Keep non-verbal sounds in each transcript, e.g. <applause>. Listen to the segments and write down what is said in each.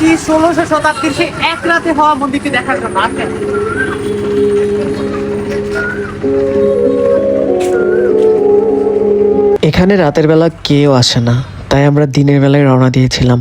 এসেছি ষোলোশো শতাব্দীর সেই এক রাতে হওয়া মন্দিরটি দেখার জন্য। আসেন এখানে রাতের বেলা কেউ আসে না, তাই আমরা দিনের বেলায় রওনা দিয়েছিলাম।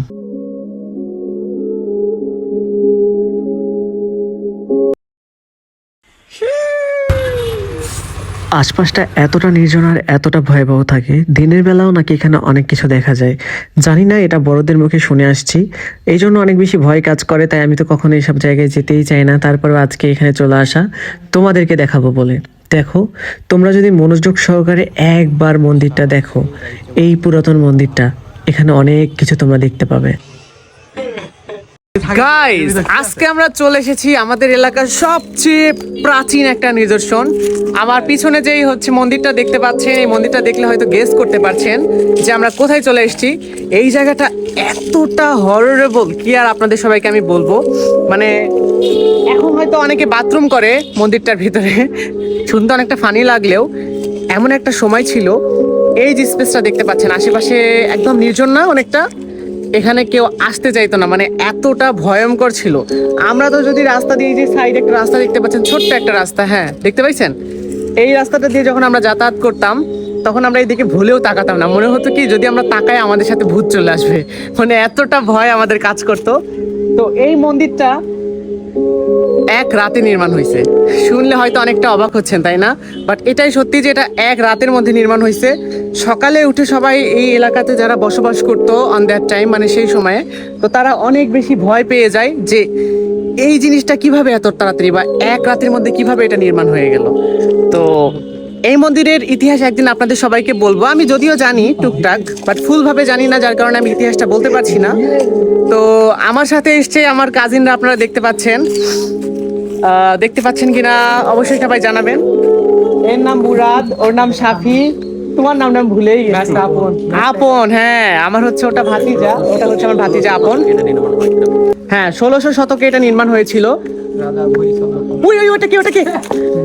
আশপাশটা এতটা নির্জন আর এতটা ভয়াবহ থাকে, দিনের বেলাও নাকি এখানে অনেক কিছু দেখা যায়। জানি না, এটা বড়দের মুখে শুনে আসছি। এই জন্য অনেক বেশি ভয় কাজ করে, তাই আমি তো কখনো এইসব জায়গায় যেতেই চাই না। তারপর আজকে এখানে চলে আসা, তোমাদেরকে দেখাবো বলে। দেখো, তোমরা যদি মনোযোগ সহকারে একবার মন্দিরটা দেখো, এই পুরাতন মন্দিরটা, এখানে অনেক কিছু তোমরা দেখতে পাবে। গাইস আজকে আমরা চলে এসেছি আমাদের এলাকার সবচেয়ে প্রাচীন একটা নিদর্শন। আমার পিছনে যেই হচ্ছে মন্দিরটা দেখতে পাচ্ছেন, এই মন্দিরটা দেখলে হয়তো গেস করতে পারছেন যে আমরা কোথায় চলে এসেছি। এই জায়গাটা এতটা হররেবল কি আর আপনাদের সবাইকে আমি বলব? মানে এখন হয়তো অনেকে বাথরুম করে মন্দিরটার ভিতরে। শুনতে অনেকটা ফানি লাগলেও, এমন একটা সময় ছিল। এই যে স্পেসটা দেখতে পাচ্ছেন, আশেপাশে একদম নির্জন না অনেকটা? এখানে কেউ আসতে চাইতো না মানে এতটা ভয়ঙ্কর ছিল। আমরা তো যদি রাস্তা দিয়ে যে সাইড একটা রাস্তা দেখতে পাচ্ছেন, ছোট্ট একটা রাস্তা হ্যাঁ দেখতে পাইছেন? এই রাস্তাটা দিয়ে যখন আমরা যাতায়াত করতাম, তখন আমরা এইদিকে ভুলেও তাকাতাম না। মনে হতো কি, যদি আমরা তাকাই আমাদের সাথে ভূত চলে আসবে। মানে এতটা ভয় আমাদের কাজ করতো। তো এই মন্দিরটা এক রাতে নির্মাণ হয়েছে শুনলে হয়তো অনেকটা অবাক হচ্ছেন, তাই না? বাট এটাই সত্যি যে এটা এক রাতের মধ্যে নির্মাণ হয়েছে সকালে উঠে সবাই এই এলাকাতে যারা বসবাস করতো অন দ্যাট টাইম মানে সেই সময়ে, তো তারা অনেক বেশি ভয় পেয়ে যায় যে এই জিনিসটা কীভাবে এত তাড়াতাড়ি বা এক রাতের মধ্যে কীভাবে এটা নির্মাণ হয়ে গেল। তো এই মন্দিরের ইতিহাস একদিন আপনাদের সবাইকে বলব। আমি যদিও জানি টুকটাক বাট ফুলভাবে জানি না, যার কারণে আমি ইতিহাসটা বলতে পারছি না। তো আমার সাথে এসছে আমার কাজিনরা আপনারা দেখতে পাচ্ছেন। দেখতে পাচ্ছেন কিনা, অবশ্যই সবাই জানাবেন। এর নাম মুরাদ, ওর নাম সাফি তোমার নাম নাম ভুলেই আপন। আপন হ্যাঁ আমার হচ্ছে ওটা ভাতিজা ওটা হচ্ছে আমার ভাতিজা আপন। হ্যাঁ ষোলোশো শতকে এটা নির্মাণ হয়েছিল। ওই ওই ওটা কি ওটা কি?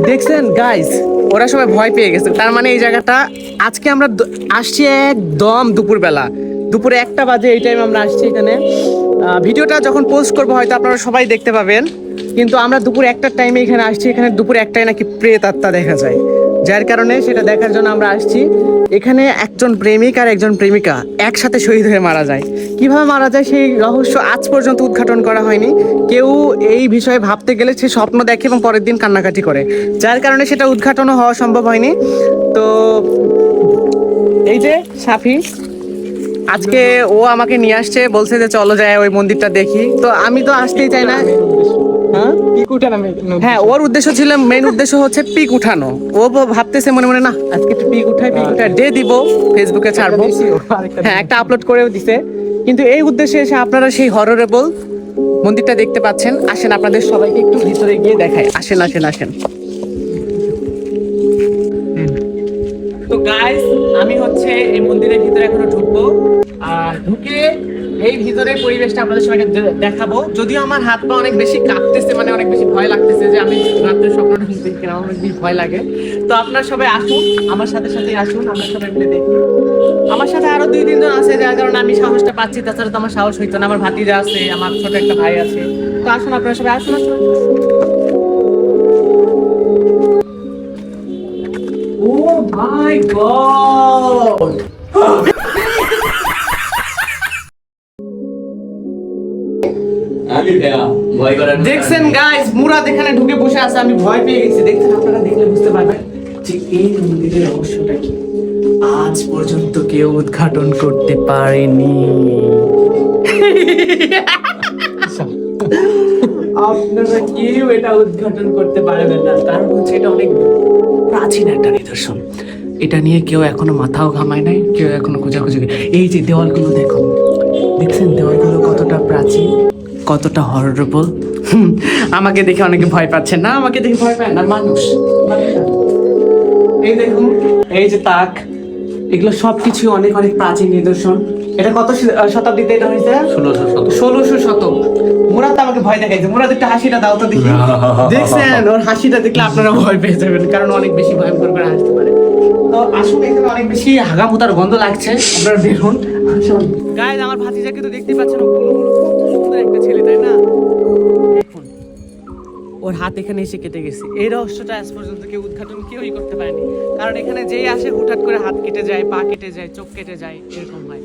দেখছেন গাইস ওরা সবাই ভয় পেয়ে গেছে। তার মানে এই জায়গাটা আজকে আমরা আসছি একদম দুপুরবেলা। দুপুরে একটা বাজে এই টাইম আমরা আসছি এখানে। ভিডিওটা যখন পোস্ট করব হয়তো আপনারা সবাই দেখতে পাবেন। কিন্তু আমরা দুপুর একটার টাইমে এখানে আসছি। এখানে দুপুর একটাই নাকি প্রেত আত্মা দেখা যায়। যার কারণে সেটা দেখার জন্য আমরা আসছি। এখানে একজন প্রেমিক আর একজন প্রেমিকা একসাথে শহীদ হয়ে মারা যায়। কীভাবে মারা যায় সেই রহস্য আজ পর্যন্ত উদ্ঘাটন করা হয়নি। কেউ এই বিষয়ে ভাবতে গেলে সে স্বপ্ন দেখে এবং পরের দিন কান্নাকাটি করে। যার কারণে সেটা উদ্ঘাটনও হওয়া সম্ভব হয়নি। তো এই যে সাফি, আজকে ও আমাকে নিয়ে আসছে, বলছে যে চলো যায় ওই মন্দিরটা দেখি। তো আমি তো আসতেই চাই না। হ্যাঁ? হ্যাঁ ওর উদ্দেশ্য ছিল মেইন উদ্দেশ্য হচ্ছে পিক উঠানো। ও ভাবতেছে মনে মনে না আজকে একটু পিক উঠাই পিক উঠাই ডে দিব ফেসবুকে ছাড়বো। হ্যাঁ একটা আপলোড করেও দিছে। কিন্তু এই উদ্দেশ্যে এসে আপনারা সেই হররেবল মন্দিরটা দেখতে পাচ্ছেন। আসেন আপনাদের সবাইকে একটু ভিতরে গিয়ে দেখাই। আসেন আসেন আসেন। তো গাইস আমি হচ্ছে এই মন্দিরের ভিতরে এখনও ঢুকবো। আর ঢুকে এই ভিতরের পরিবেশটা আপনাদের সবাইকে দেখাবো। যদিও আমার হাত পা অনেক বেশি কাঁপতেছে মানে অনেক বেশি ভয় লাগতেছে যে আমি রাত্রে স্বপ্নটা কিনা আমার অনেক বেশি ভয় লাগে। তো আপনারা সবাই আসুন, আমার সাথে সাথে আসুন, আমরা সবাই মিলে দেখি। আমার সাথে আরও দুই তিনজন আছে, যার কারণে আমি সাহসটা পাচ্ছি, তাছাড়া তো আমার সাহস হইতো না। আমার ভাতিজা আছে, আমার ছোট একটা ভাই আছে। তো আসুন, আপনারা সবাই আসুন আসুন। Oh my god! দেখছেন গাইস মুরাদ এখানে ঢুকে বসে আছে, আমি ভয় পেয়ে গেছি। দেখছেন আপনারা দেখলে বুঝতে পারবেন যে এই মন্দিরের রহস্যটা কি? আজ পর্যন্ত কেউ উদ্ঘাটন করতে পারেনি। আপনারা কেউ এটা উদ্ঘাটন করতে পারবেন না। কারণ হচ্ছে এটা অনেক প্রাচীন একটা নিদর্শন। এটা নিয়ে কেউ এখনও মাথাও ঘামায় নাই, কেউ এখনও খোঁজাখুঁজি এই যে দেওয়ালগুলো দেখুন। দেখছেন দেওয়ালগুলো কতটা প্রাচীন? কতটা হররেবল আমাকে দেখে অনেকে ভয় পাচ্ছে। না আমাকে দেখে ভয় পায় না মানুষ। এই দেখুন এই যে তাক এগুলো সবকিছু অনেক অনেক প্রাচীন নিদর্শন। এটা কত শতাব্দীতে এটা হয়েছে? ষোলোশো শত ষোলোশো শতক। মুরাদ আমাকে ভয় দেখাইছে। মুরাদ একটা হাসিটা দাও তো দেখি। <laughs> দেখছেন? ওর হাসিটা দেখলে আপনারা ভয় পেয়ে যাবেন কারণ অনেক বেশি ভয়ঙ্কর করে হাসতে পারে। তো আসুন এখানে অনেক বেশি হাগামুতার গন্ধ লাগছে। আপনারা বেরোন গাইজ আমার ভাতিজাকে তো দেখতেই পাচ্ছেন সুন্দর একটা ছেলে, তাই না? দেখুন, ওর হাত এখানে এসে কেটে গেছে। এই রহস্যটা আজ পর্যন্ত কেউ উদ্ঘাটন কেউই করতে পারেনি। কারণ এখানে যেই আসে, হুটহাট করে হাত কেটে যায়, পা কেটে যায়, চোখ কেটে যায়, এরকম হয়।